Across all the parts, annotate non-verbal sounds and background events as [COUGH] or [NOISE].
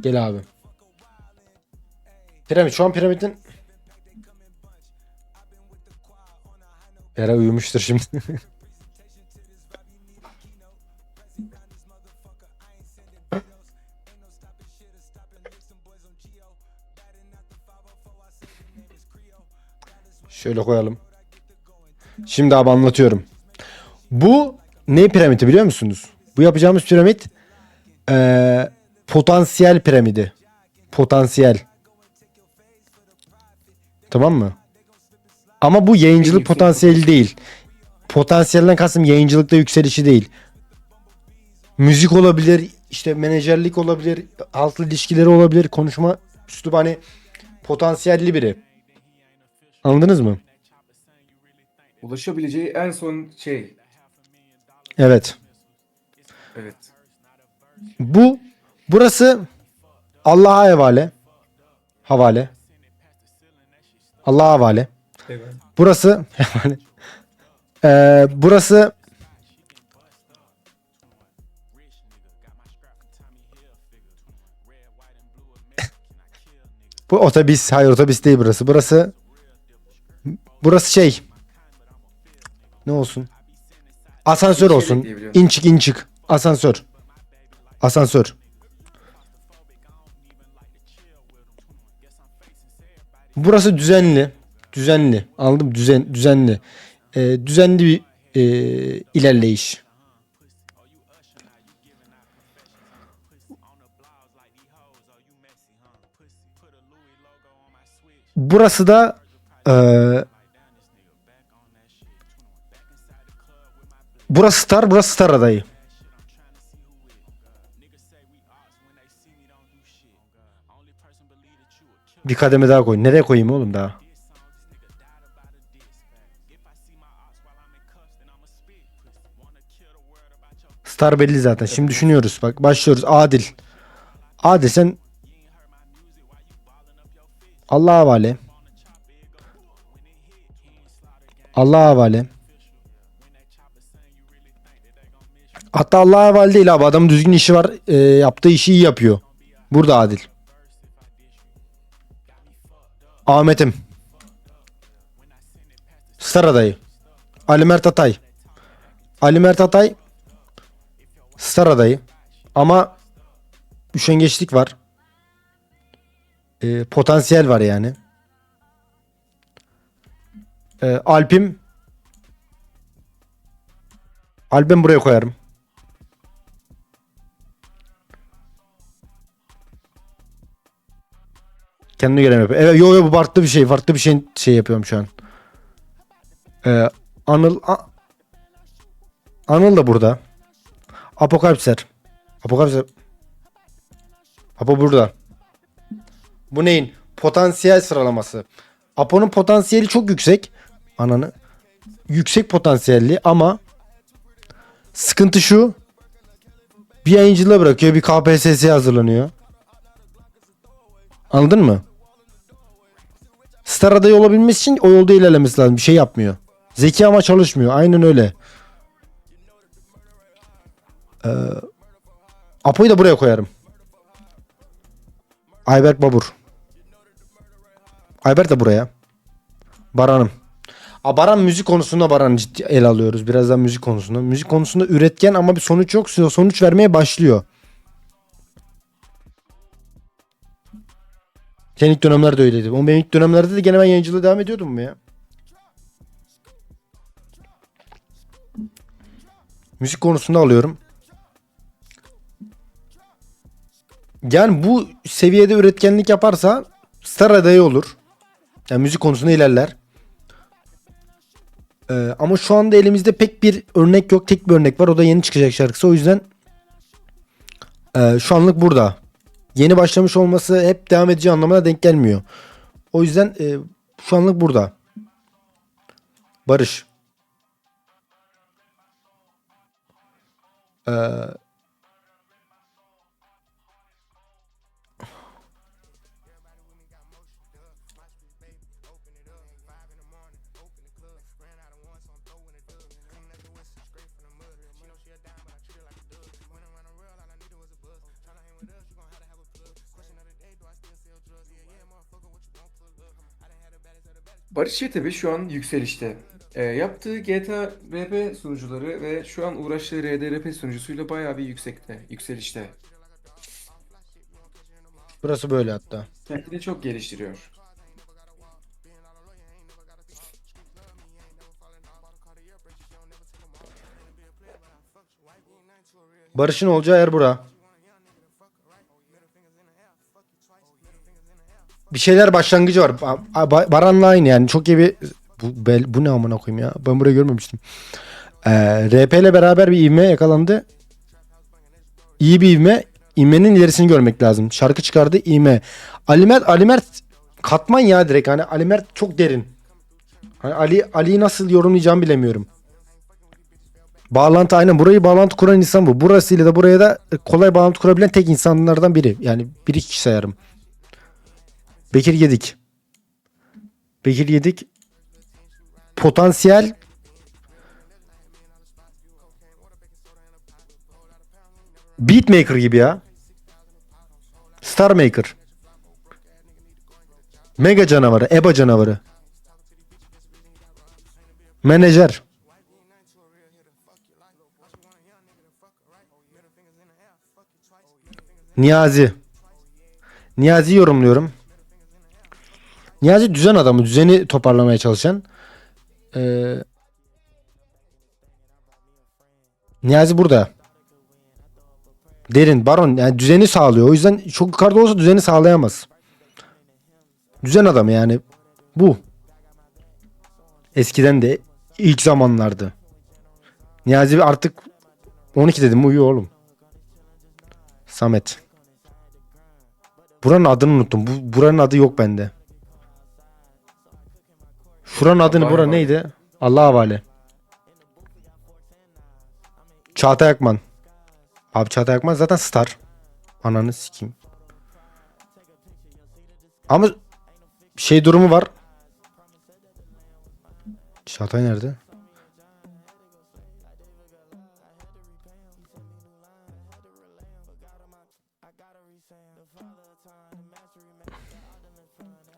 Gel abi. Piramit. Şu an piramidin... Era uyumuştur şimdi. [LAUGHS] Şöyle koyalım. Şimdi abi anlatıyorum. Bu ne piramidi biliyor musunuz? Bu yapacağımız piramit eee, potansiyel piramidi. Potansiyel. Tamam mı? Ama bu yayıncılık potansiyeli değil. Potansiyelden kastım yayıncılıkta yükselişi değil. Müzik olabilir, işte menajerlik olabilir, halkla ilişkileri olabilir, konuşma üslubu hani potansiyelli biri. Anladınız mı? Ulaşabileceği en son şey. Evet. Evet. Bu burası Allah'a havale. Havale. Allah'a havale. Evet. Burası [LAUGHS] havale. Ee, burası [LAUGHS] Bu otobüs. Hayır otobüs değil burası. Burası Burası şey. Ne olsun? Asansör olsun. diye biliyorum. İn çık in çık. Asansör. Asansör. Burası düzenli. Düzenli. Anladım. Düzen, düzenli. Ee, düzenli bir e, ilerleyiş. Burası da e, burası Star, burası Star adayı. Bir kademe daha koy. Nereye koyayım oğlum daha? Star belli zaten. Şimdi düşünüyoruz. Bak başlıyoruz. Adil. Adil sen Allah'a havale. Allah'a havale. Hatta Allah'a havale değil abi. Adamın düzgün işi var. Ee, yaptığı işi iyi yapıyor. Burada adil. Ahmet'im. Star adayı. Ali Mert Atay. Ali Mert Atay Star adayı. Ama üşengeçlik var. Ee, potansiyel var yani. Ee, Alp'im Alp'im buraya koyarım. Kendine göre mi yapıyor? Evet, yo yo bu farklı bir şey. Farklı bir şey şey yapıyorum şu an. Ee, Anıl A- Anıl da burada. Apokalipser. Apokalipser. Apo burada. Bu neyin? Potansiyel sıralaması. Apo'nun potansiyeli çok yüksek. Ananı. Yüksek potansiyelli ama sıkıntı şu. Bir yayıncılığa bırakıyor. Bir KPSS'ye hazırlanıyor. Anladın mı? Star adayı olabilmesi için o yolda ilerlemesi lazım. Bir şey yapmıyor. Zeki ama çalışmıyor. Aynen öyle. Ee, Apo'yu da buraya koyarım. Ayberk Babur. Ayberk de buraya. Baran'ım. A, Baran müzik konusunda Baran'ı ciddi ele alıyoruz. Birazdan müzik konusunda. Müzik konusunda üretken ama bir sonuç yok. Sonuç vermeye başlıyor. Senin ilk dönemlerde öyleydi. Ama benim ilk dönemlerde de gene ben yayıncılığa devam ediyordum mu ya? Müzik konusunda alıyorum. Yani bu seviyede üretkenlik yaparsa star adayı olur. Yani müzik konusunda ilerler. Ee, ama şu anda elimizde pek bir örnek yok. Tek bir örnek var. O da yeni çıkacak şarkısı. O yüzden e, şu anlık burada. Yeni başlamış olması hep devam edeceği anlamına denk gelmiyor. O yüzden e, şu anlık burada. Barış. Ee, Barış Çetebi şu an yükselişte. Ee, yaptığı GTA RP sunucuları ve şu an uğraştığı RDRP sunucusuyla bayağı bir yüksekte, yükselişte. Burası böyle hatta. Kendini çok geliştiriyor. Barış'ın olacağı yer bura. Bir şeyler başlangıcı var. Ba- Ba- Baran'la aynı yani. Çok iyi bir... Bu, bel- bu ne amına koyayım ya. Ben burayı görmemiştim. Ee, RP ile beraber bir ivme yakalandı. İyi bir ivme. İvmenin ilerisini görmek lazım. Şarkı çıkardı ivme. Ali Mert, Ali Mert katman ya direkt. Hani Ali Mert çok derin. Hani Ali Ali'yi nasıl yorumlayacağımı bilemiyorum. Bağlantı aynen burayı bağlantı kuran insan bu. Burasıyla da buraya da kolay bağlantı kurabilen tek insanlardan biri. Yani bir iki kişi sayarım. Bekir Yedik. Bekir Yedik potansiyel Beatmaker gibi ya. Star Maker. Mega canavarı, EBA canavarı. Menajer. Niyazi. Niyazi yorumluyorum. Niyazi düzen adamı. Düzeni toparlamaya çalışan. Ee, Niyazi burada. Derin. Baron. Yani düzeni sağlıyor. O yüzden çok yukarıda olsa düzeni sağlayamaz. Düzen adamı yani. Bu. Eskiden de ilk zamanlardı. Niyazi artık 12 dedim uyuyor oğlum. Samet. Buranın adını unuttum. Bu, buranın adı yok bende. Şuranın adını bura neydi? Allah'a havale. Çağatay Akman. Abi Çağatay Akman zaten star. Ananı sikeyim. Ama şey durumu var. Çağatay nerede?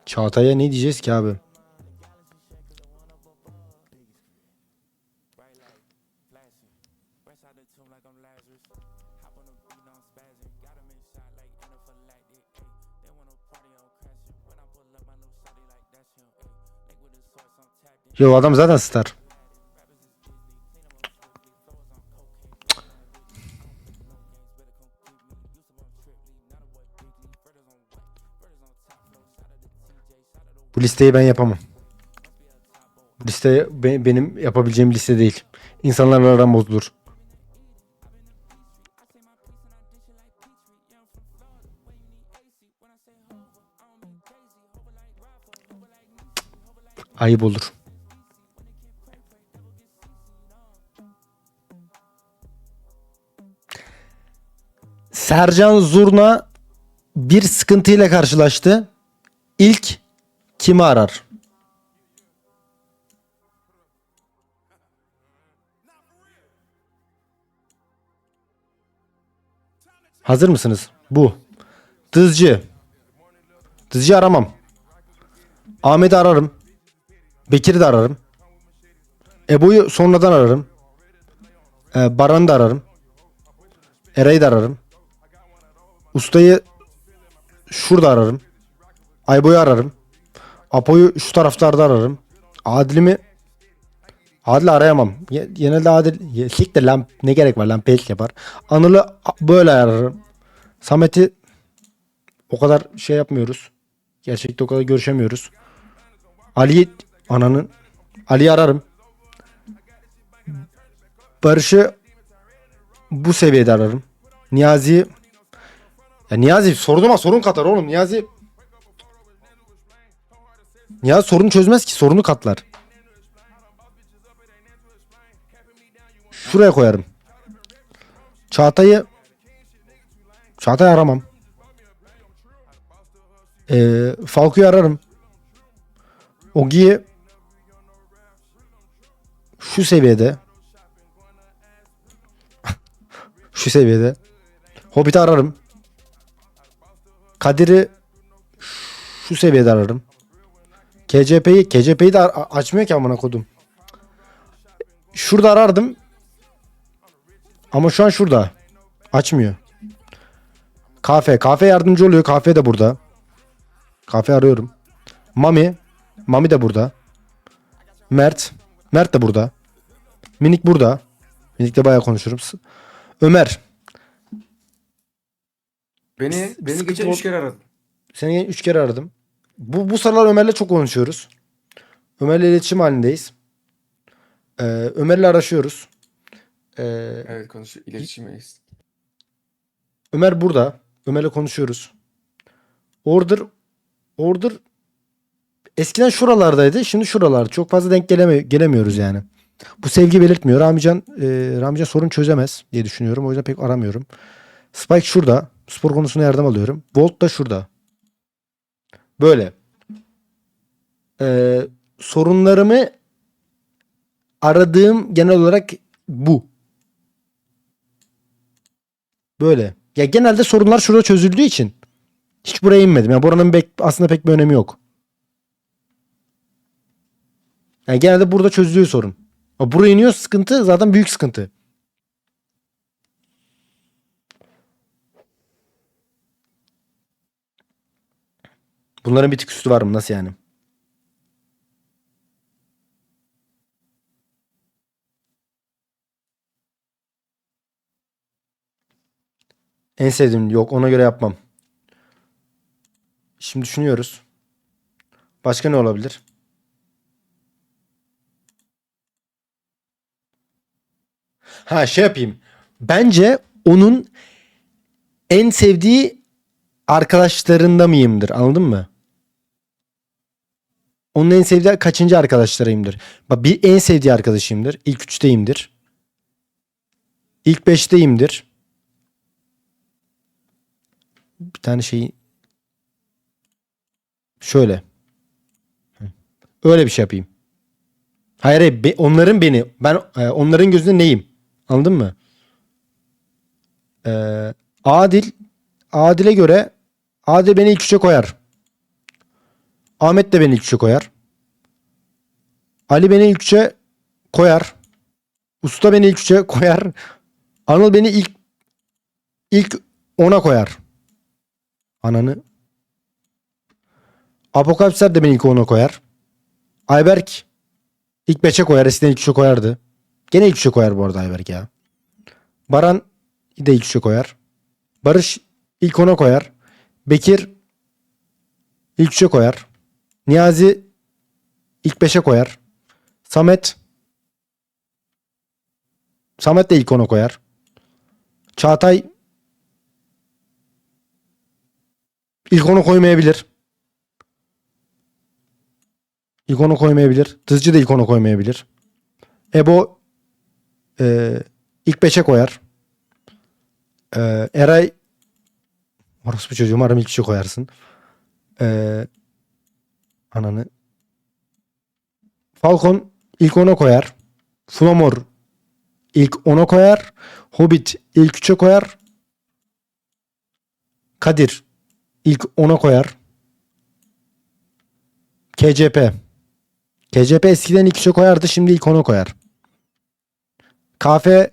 Çağatay'a ne diyeceğiz ki abi? Yo adam zaten star. Bu listeyi ben yapamam. Bu liste be- benim yapabileceğim liste değil. İnsanlarla aram bozulur. Ayıp olur. Sercan Zurna bir sıkıntıyla karşılaştı. İlk kimi arar? Hazır mısınız? Bu. Dızcı. Dızcı aramam. Ahmet'i ararım. Bekir'i de ararım. Ebu'yu sonradan ararım. Ee, Baran'ı da ararım. Eray'ı da ararım. Ustayı şurada ararım. Aybo'yu ararım. Apo'yu şu taraflarda ararım. Adil'imi Adil'i arayamam. Genelde Adil siktir lan ne gerek var lan pelk yapar. Anıl'ı böyle ararım. Samet'i o kadar şey yapmıyoruz. Gerçekte o kadar görüşemiyoruz. Ali'yi ananın Ali'yi ararım. Barış'ı bu seviyede ararım. Niyazi ya Niyazi sorduğuma sorun katar oğlum. Niyazi Niyazi sorunu çözmez ki sorunu katlar. Şuraya koyarım. Çağatay'ı Çağatay aramam. Ee, Falco'yu ararım. Ogi'yi şu seviyede [LAUGHS] şu seviyede Hobbit'i ararım. Kadir'i şu seviyede ararım. KCP'yi KCP'yi de açmıyor ki amına kodum. Şurada arardım. Ama şu an şurada. Açmıyor. Kafe. Kafe yardımcı oluyor. Kafe de burada. Kafe arıyorum. Mami. Mami de burada. Mert. Mert de burada. Minik burada. Minik'le bayağı konuşurum. Ömer. Beni beni sıkıntı geçen üç kere aradı. Seni üç kere aradım. Bu, bu sıralar Ömer'le çok konuşuyoruz. Ömer'le iletişim halindeyiz. Ee, Ömer'le araşıyoruz. Ee, Evet konuş iletişimdeyiz. Ömer burada. Ömer'le konuşuyoruz. Order Order eskiden şuralardaydı. Şimdi şuralarda. Çok fazla denk geleme, gelemiyoruz yani. Bu sevgi belirtmiyor. Ramican, e, Ramican sorun çözemez diye düşünüyorum. O yüzden pek aramıyorum. Spike şurada. Spor konusuna yardım alıyorum. Volt da şurada. Böyle. Ee, sorunlarımı aradığım genel olarak bu. Böyle. Ya genelde sorunlar şurada çözüldüğü için hiç buraya inmedim. Yani buranın bek- aslında pek bir önemi yok. Yani genelde burada çözülüyor sorun. Buraya iniyor sıkıntı zaten büyük sıkıntı. Bunların bir tık üstü var mı? Nasıl yani? En sevdiğim yok ona göre yapmam. Şimdi düşünüyoruz. Başka ne olabilir? Ha şey yapayım. Bence onun en sevdiği arkadaşlarında mıyımdır? Anladın mı? Onun en sevdiği kaçıncı arkadaşlarıyımdır? Bak bir en sevdiği arkadaşıyımdır. İlk üçteyimdir. İlk beşteyimdir. Bir tane şeyi şöyle. Öyle bir şey yapayım. Hayır, hayır onların beni ben e, onların gözünde neyim? Anladın mı? Ee, Adil Adil'e göre Adil beni ilk üçe koyar. Ahmet de beni ilk üçe koyar. Ali beni ilk üçe koyar. Usta beni ilk üçe [LAUGHS] koyar. Anıl beni ilk ilk ona koyar. Ananı. Apokalipsler de beni ilk ona koyar. Ayberk ilk 5'e koyar. Eskiden ilk 3'e koyardı. Gene ilk 3'e koyar bu arada Ayberk ya. Baran de ilk 3'e koyar. Barış ilk 10'a koyar. Bekir ilk 3'e koyar. Niyazi ilk 5'e koyar. Samet Samet de ilk 10'a koyar. Çağatay ilk 10'a koymayabilir. İlk 10'a koymayabilir. Tızcı da ilk 10'a koymayabilir. Ebo e, ilk 5'e koyar. E, Eray Orospu çocuğum umarım ilk 3'e koyarsın. E, ananı Falcon ilk 10'a koyar. Flamor ilk 10'a koyar. Hobbit ilk 3'e koyar. Kadir ilk 10'a koyar. KCP. KCP eskiden ilk 3'e koyardı şimdi ilk 10'a koyar. Kafe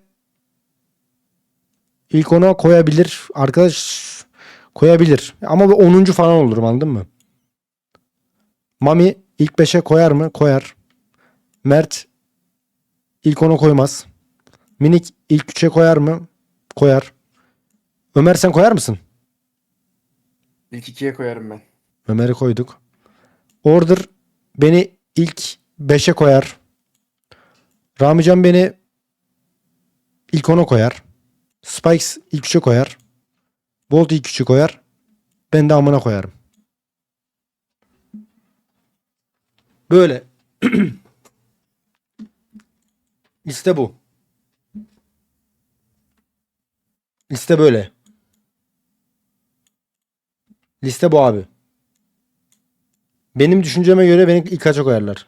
ilk 10'a koyabilir. Arkadaş koyabilir. Ama bu 10. falan olurum anladın mı? Mami ilk 5'e koyar mı? Koyar. Mert ilk 10'a koymaz. Minik ilk 3'e koyar mı? Koyar. Ömer sen koyar mısın? İlk ikiye koyarım ben. Ömer'i koyduk. Order beni ilk 5'e koyar. Ramican beni ilk 10'a koyar. Spikes ilk 3'e koyar. Bolt ilk 3'e koyar. Ben de amına koyarım. Böyle. [CLEARS THROAT] Liste bu. Liste böyle. Liste bu abi. Benim düşünceme göre beni ilk kaça koyarlar?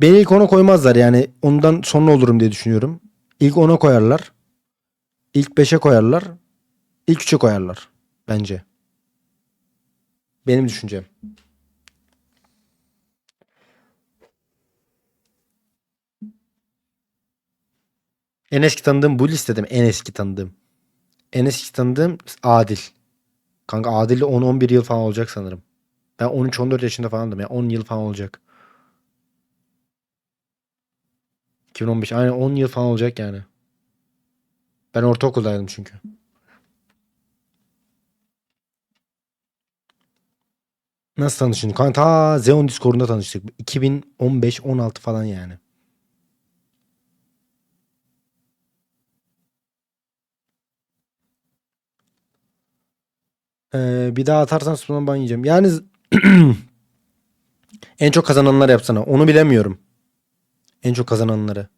Beni ilk ona koymazlar yani ondan sonra olurum diye düşünüyorum. İlk ona koyarlar. İlk 5'e koyarlar. İlk 3'e koyarlar bence. Benim düşüncem. En eski tanıdığım bu listede mi? En eski tanıdığım. En eski tanıdığım Adil. Kanka Adil'le 10-11 yıl falan olacak sanırım. Ben 13-14 yaşında falandım ya. 10 yıl falan olacak. 2015 aynen 10 yıl falan olacak yani. Ben ortaokuldaydım çünkü. Nasıl tanıştın? Kanka ta Xeon Discord'unda tanıştık. 2015-16 falan yani. Ee, bir daha atarsan sonra ban yiyeceğim. Yani [CLEARS THROAT] en çok kazananlar yapsana. Onu bilemiyorum. En çok kazananları.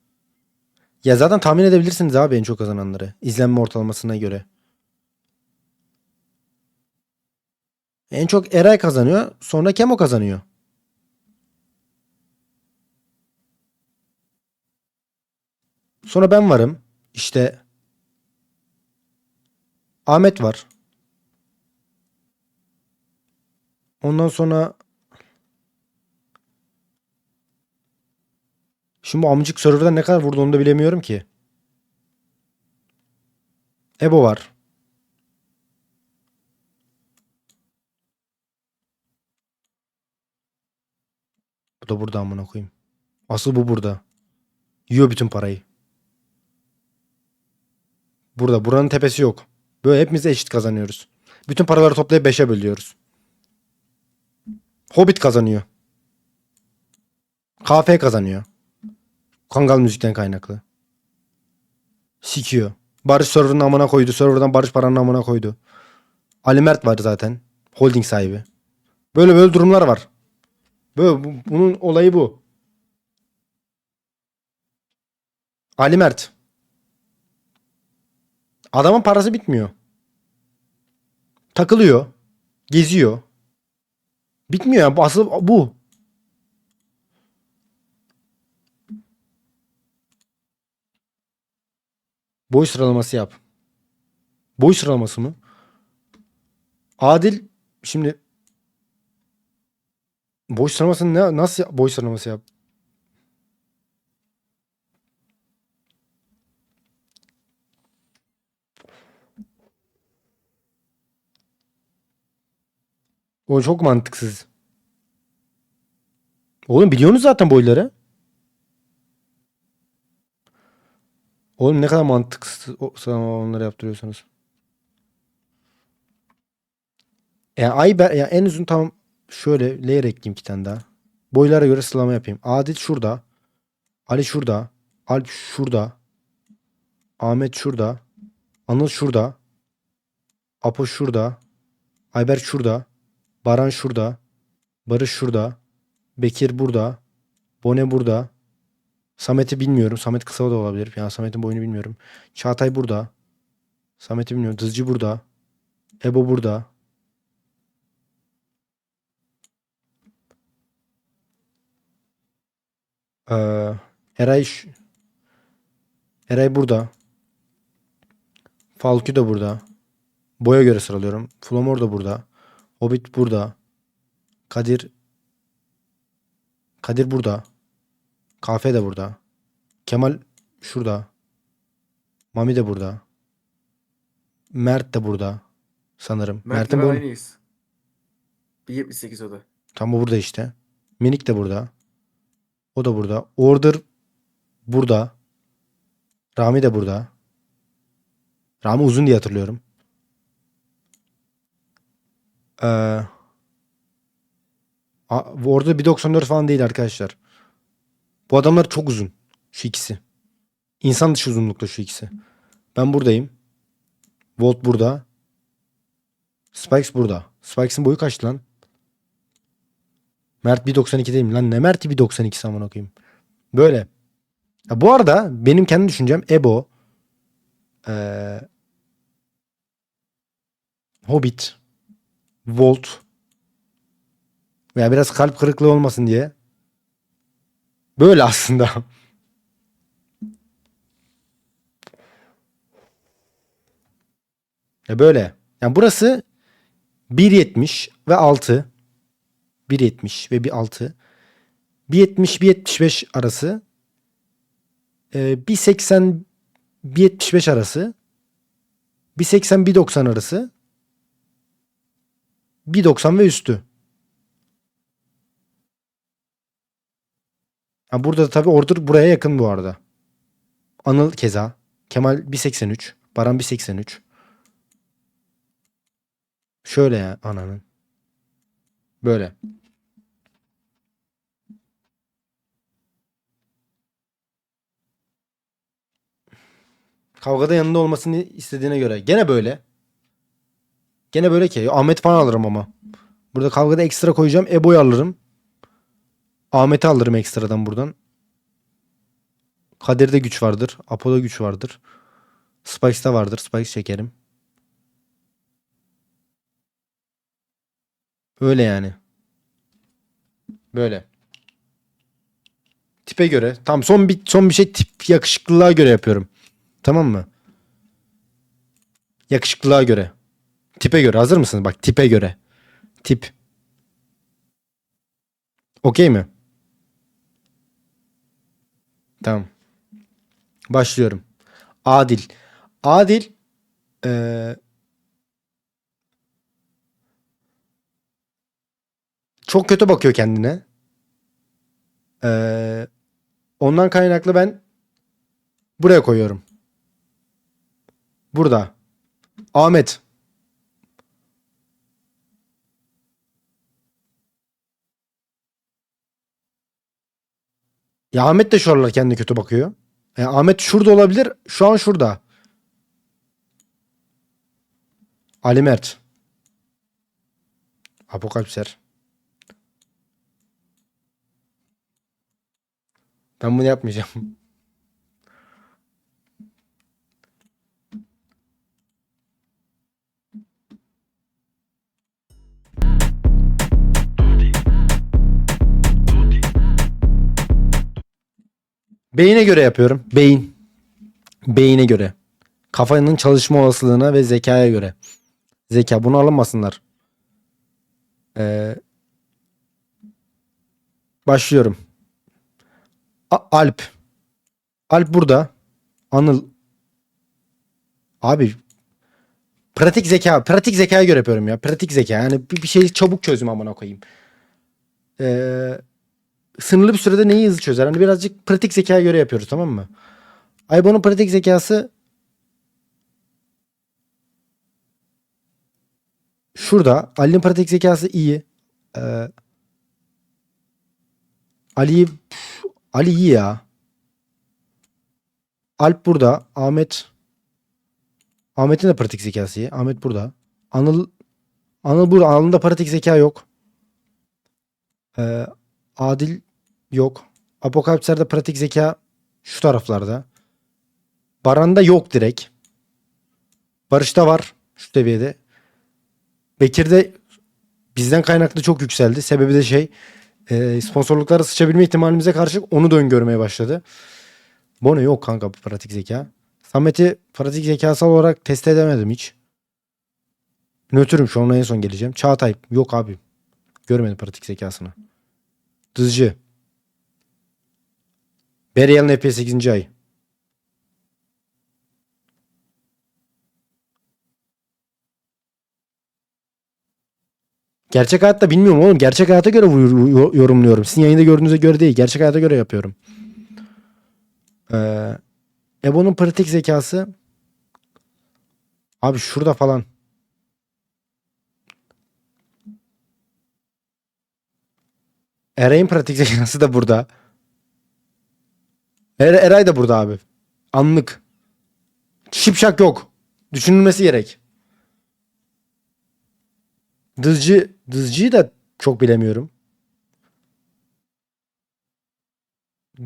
Ya zaten tahmin edebilirsiniz abi en çok kazananları. İzlenme ortalamasına göre. En çok Eray kazanıyor. Sonra Kemo kazanıyor. Sonra ben varım. İşte Ahmet var. Ondan sonra Şimdi bu amcık serverda ne kadar vurdu onu da bilemiyorum ki. Ebo var. Bu da burada amına koyayım. Asıl bu burada. Yiyor bütün parayı. Burada. Buranın tepesi yok. Böyle hepimiz eşit kazanıyoruz. Bütün paraları toplayıp 5'e bölüyoruz. Hobbit kazanıyor. KF kazanıyor. Kangal müzikten kaynaklı. Sikiyor. Barış server'ın amına koydu. Server'dan Barış paranın amına koydu. Ali Mert var zaten. Holding sahibi. Böyle böyle durumlar var. Böyle bu- bunun olayı bu. Ali Mert. Adamın parası bitmiyor. Takılıyor. Geziyor. Bitmiyor yani. Bu Asıl bu. Boy sıralaması yap. Boy sıralaması mı? Adil şimdi boy sıralamasını ne, nasıl boy sıralaması yap? O çok mantıksız. Oğlum biliyorsunuz zaten boyları. Oğlum ne kadar mantıksız o- sıralamaları yaptırıyorsunuz. Yani Ayber ya en uzun tam şöyle layer ekleyeyim iki tane daha. Boylara göre sıralama yapayım. Adil şurada. Ali şurada. Alp şurada. Ahmet şurada. Anıl şurada. Apo şurada. Ayber şurada. Baran şurada. Barış şurada. Bekir burada. Bone burada. Samet'i bilmiyorum. Samet kısa da olabilir. Yani Samet'in boyunu bilmiyorum. Çağatay burada. Samet'i bilmiyorum. Dızcı burada. Ebo burada. Ee, Eray Eray burada. Falkü de burada. Boya göre sıralıyorum. Flamor da burada. Hobbit burada. Kadir Kadir burada. Kafe de burada. Kemal şurada. Mami de burada. Mert de burada. Sanırım. Mert'in ben boyu. aynıyız. 1.78 o da. Tam o burada işte. Minik de burada. O da burada. Order burada. Rami de burada. Rami uzun diye hatırlıyorum. Ee, a- Order 1.94 falan değil arkadaşlar. Bu adamlar çok uzun. Şu ikisi. İnsan dışı uzunlukta şu ikisi. Ben buradayım. Volt burada. Spikes burada. Spikes'in boyu kaç lan? Mert 1.92 değil mi? Lan ne Mert'i 1.92 amına koyayım. Böyle. Ya bu arada benim kendi düşüncem Ebo eee, Hobbit Volt veya biraz kalp kırıklığı olmasın diye böyle aslında. Ya böyle. Yani burası 1.70 ve 6. 1.70 ve bir 6. 1.70 1.75 arası. Ee, 1.80 1.75 arası. 1.80 1.90 arası. 1.90 ve üstü. Ha, burada da tabii order buraya yakın bu arada. Anıl keza. Kemal 1.83. Baran 1.83. Şöyle ya ananın. Böyle. Kavgada yanında olmasını istediğine göre. Gene böyle. Gene böyle ki. Ahmet falan alırım ama. Burada kavgada ekstra koyacağım. Ebo'yu alırım. Ahmet'i alırım ekstradan buradan. Kadir'de güç vardır. Apo'da güç vardır. Spikes'ta vardır. Spikes çekerim. Öyle yani. Böyle. Tipe göre. Tam son bir son bir şey tip yakışıklılığa göre yapıyorum. Tamam mı? Yakışıklılığa göre. Tipe göre. Hazır mısınız? Bak tipe göre. Tip. Okey mi? Tamam. Başlıyorum. Adil. Adil eee, çok kötü bakıyor kendine. Eee, ondan kaynaklı ben buraya koyuyorum. Burada. Ahmet. Ya Ahmet de şu aralar kendine kötü bakıyor. E, Ahmet şurada olabilir. Şu an şurada. Ali Mert. Apokalipser. Ben bunu yapmayacağım. Beyine göre yapıyorum. Beyin. Beyine göre. Kafanın çalışma olasılığına ve zekaya göre. Zeka. Bunu alınmasınlar. Ee, başlıyorum. A- Alp. Alp burada. Anıl. Abi pratik zeka. Pratik zekaya göre yapıyorum ya. Pratik zeka. Yani bir, bir şeyi çabuk çözüm amına koyayım. Ee, sınırlı bir sürede neyi hızlı çözer? Hani birazcık pratik zekaya göre yapıyoruz tamam mı? Aybo'nun pratik zekası şurada. Ali'nin pratik zekası iyi. Ee, Ali Ali iyi ya. Alp burada. Ahmet Ahmet'in de pratik zekası iyi. Ahmet burada. Anıl Anıl burada. Anıl'da pratik zeka yok. Ee, Adil yok. Apokalipsler'de pratik zeka şu taraflarda. Baran'da yok direkt. Barış'ta var şu seviyede. Bekir'de bizden kaynaklı çok yükseldi. Sebebi de şey e, sponsorluklara sıçabilme ihtimalimize karşı onu da öngörmeye başladı. Bono yok kanka pratik zeka. Samet'i pratik zekasal olarak test edemedim hiç. Nötrüm şu an en son geleceğim. Çağatay yok abi. Görmedim pratik zekasını. Dızcı. Beriyal'ın epey 8. ay. Gerçek hayatta bilmiyorum oğlum. Gerçek hayata göre yorumluyorum. Sizin yayında gördüğünüze göre değil. Gerçek hayata göre yapıyorum. Ee, Ebo'nun pratik zekası abi şurada falan. Eray'ın pratik zekası da burada. Er Eray da burada abi. Anlık. Şipşak yok. Düşünülmesi gerek. Dızcı, Dızcı'yı da çok bilemiyorum.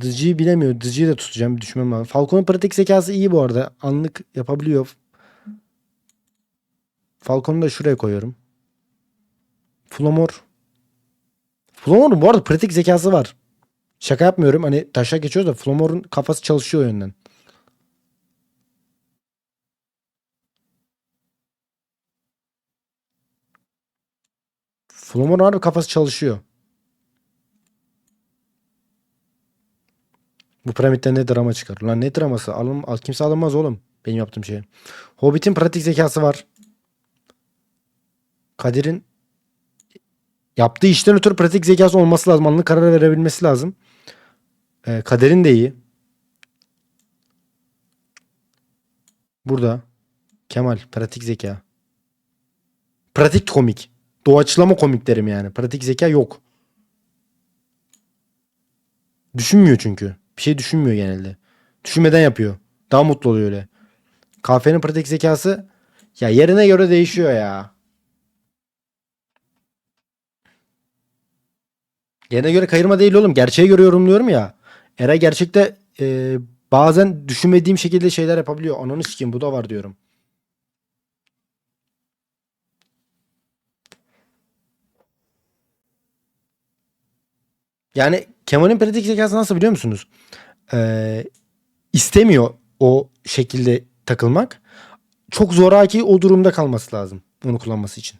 Dızcı'yı bilemiyor. Dızcı'yı da tutacağım. Bir düşünmem lazım. Falcon'un pratik zekası iyi bu arada. Anlık yapabiliyor. Falcon'u da şuraya koyuyorum. Flomor. Flomor'un bu arada pratik zekası var. Şaka yapmıyorum. Hani taşa geçiyoruz da Flomor'un kafası çalışıyor o yönden. Flomon harbi kafası çalışıyor. Bu piramitte ne drama çıkar? Lan ne draması? Alın, al- kimse alınmaz oğlum. Benim yaptığım şeye. Hobbit'in pratik zekası var. Kadir'in yaptığı işten ötürü pratik zekası olması lazım. Anlık karar verebilmesi lazım. Ee, Kader'in de iyi. Burada. Kemal. Pratik zeka. Pratik komik. Doğaçlama komik derim yani. Pratik zeka yok. Düşünmüyor çünkü. Bir şey düşünmüyor genelde. Düşünmeden yapıyor. Daha mutlu oluyor öyle. Kahvenin pratik zekası ya yerine göre değişiyor ya. Yerine göre kayırma değil oğlum. Gerçeğe göre yorumluyorum ya. Eray gerçekte e, bazen düşünmediğim şekilde şeyler yapabiliyor. Ananı sikeyim bu da var diyorum. Yani Kemal'in pratik zekası nasıl biliyor musunuz? Ee, istemiyor o şekilde takılmak. Çok zoraki o durumda kalması lazım onu kullanması için.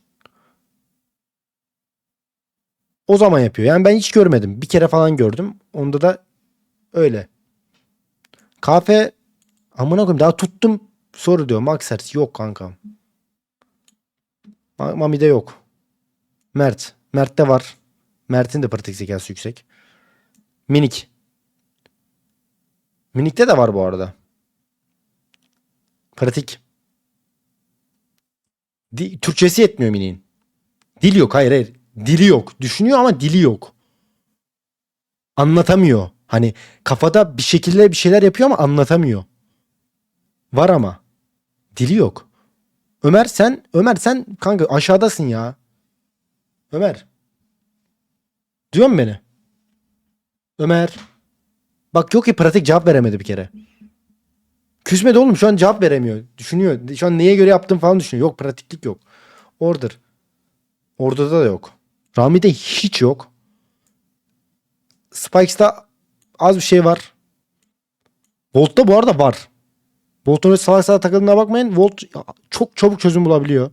O zaman yapıyor. Yani ben hiç görmedim. Bir kere falan gördüm. Onda da öyle. Kafe amına koyayım daha tuttum soru diyor. Maxers yok kankam. Ma- Mami'de yok. Mert. Mert'te var. Mert'in de pratik zekası yüksek. Minik. Minik'te de var bu arada. Pratik. Di- Türkçesi yetmiyor Minik'in. Dil yok hayır hayır. Dili yok. Düşünüyor ama dili yok. Anlatamıyor. Hani kafada bir şekilde bir şeyler yapıyor ama anlatamıyor. Var ama. Dili yok. Ömer sen Ömer sen kanka aşağıdasın ya. Ömer. Duyuyor musun beni? Ömer. Bak yok ki pratik cevap veremedi bir kere. Küsmedi oğlum şu an cevap veremiyor. Düşünüyor. Şu an neye göre yaptım falan düşünüyor. Yok pratiklik yok. Order. Order'da da yok. Rami'de hiç yok. Spikes'ta az bir şey var. Volt'ta bu arada var. Volt'un öyle salak salak takıldığına bakmayın. Volt çok çabuk çözüm bulabiliyor.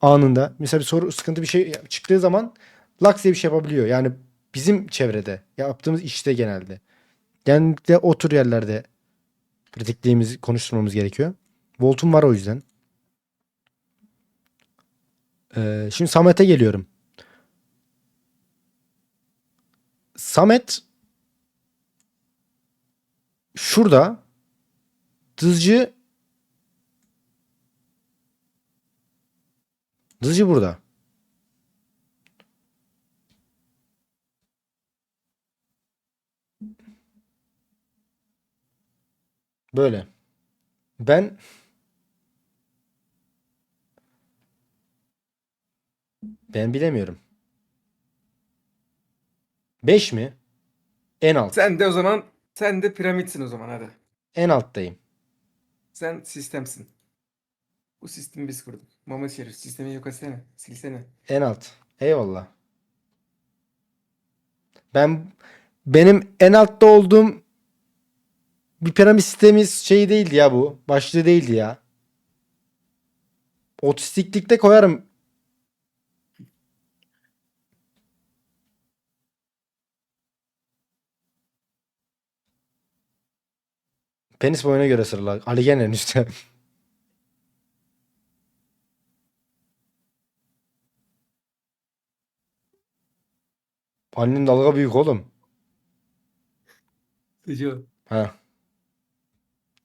Anında. Mesela bir soru sıkıntı bir şey çıktığı zaman laks diye bir şey yapabiliyor. Yani bizim çevrede yaptığımız işte genelde. Genellikle o tür yerlerde pratikliğimizi konuşturmamız gerekiyor. Volt'um var o yüzden. Ee, şimdi Samet'e geliyorum. Samet şurada dızcı dızcı burada. Böyle. Ben ben bilemiyorum. 5 mi? En alt. Sen de o zaman sen de piramitsin o zaman hadi. En alttayım. Sen sistemsin. Bu sistemi biz kurduk. Mehmet Şerif sistemi yok etsene. Silsene. En alt. Eyvallah. Ben benim en altta olduğum bir piramit sistemi şey değildi ya bu. Başlığı değildi ya. Otistiklikte koyarım. Penis boyuna göre sırala. Ali gene en üstte. Annenin dalga büyük oğlum. Sıcı. Ha.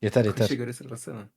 Yeter yeter. Kaşa göre sıralasana.